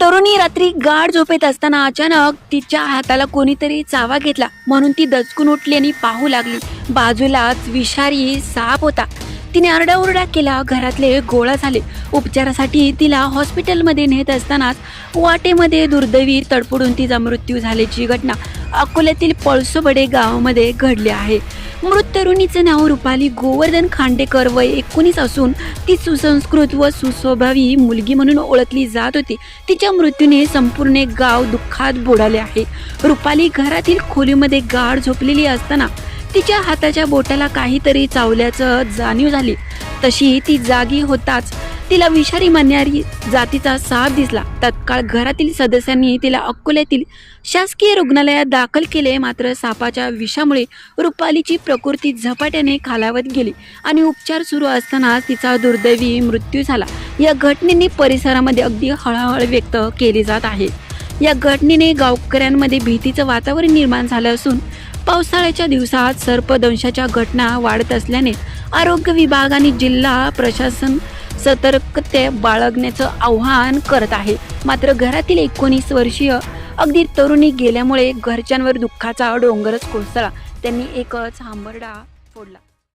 तरुणी रात्री गाढ झोपेत असताना अचानक तिच्या हाताला कोणीतरी चावा घेतला. म्हणून ती दचकून उठली आणि पाहू लागली. बाजूलाच विषारी साप होता. तिने आरडाओरडा केला. घरातले गोळा झाले. उपचारासाठी तिला हॉस्पिटलमध्ये नेत असतानाच वाटेमध्ये दुर्दैवी तडफडून तिचा मृत्यू झाल्याची घटना अकोल्यातील पळसोबडे गावामध्ये घडली आहे. मृत तरुणीचे नाव रुपाली गोवर्धन खांडेकर वय एकोणीस असून ती सुसंस्कृत व सुस्वभावी मुलगी म्हणून ओळखली जात होती. तिच्या मृत्यूने संपूर्ण गाव दुःखात बुडाले आहे. रुपाली घरातील खोलीमध्ये गाढ झोपलेली असताना तिच्या हाताच्या बोटाला काहीतरी चावल्याचं जाणीव झाली. तशी ती जागी होताच तिला विषारी मानणारी जातीचा साप दिसला. तत्काळ घरातील सदस्यांनी तिला अकोल्यातील शासकीय रुग्णालयात दाखल केले. मात्र सापाच्या विषामुळे रुपालीची प्रकृती झपाट्याने खालावत गेली आणि उपचार सुरू असताना तिचा दुर्दैवी मृत्यू झाला. या घटनेने परिसरामध्ये अगदी हळहळ व्यक्त केली जात आहे. या घटनेने गावकऱ्यांमध्ये भीतीचं वातावरण निर्माण झालं असून पावसाळ्याच्या दिवसात सर्पदंशाच्या घटना वाढत असल्याने आरोग्य विभाग आणि जिल्हा प्रशासन सतर्कते बाळगण्याचं आव्हान करत आहे. मात्र घरातील एकोणीस वर्षीय अगदी तरुणी गेल्यामुळे घरच्यांवर दुःखाचा डोंगरच कोसळला. त्यांनी एकच हांबरडा फोडला.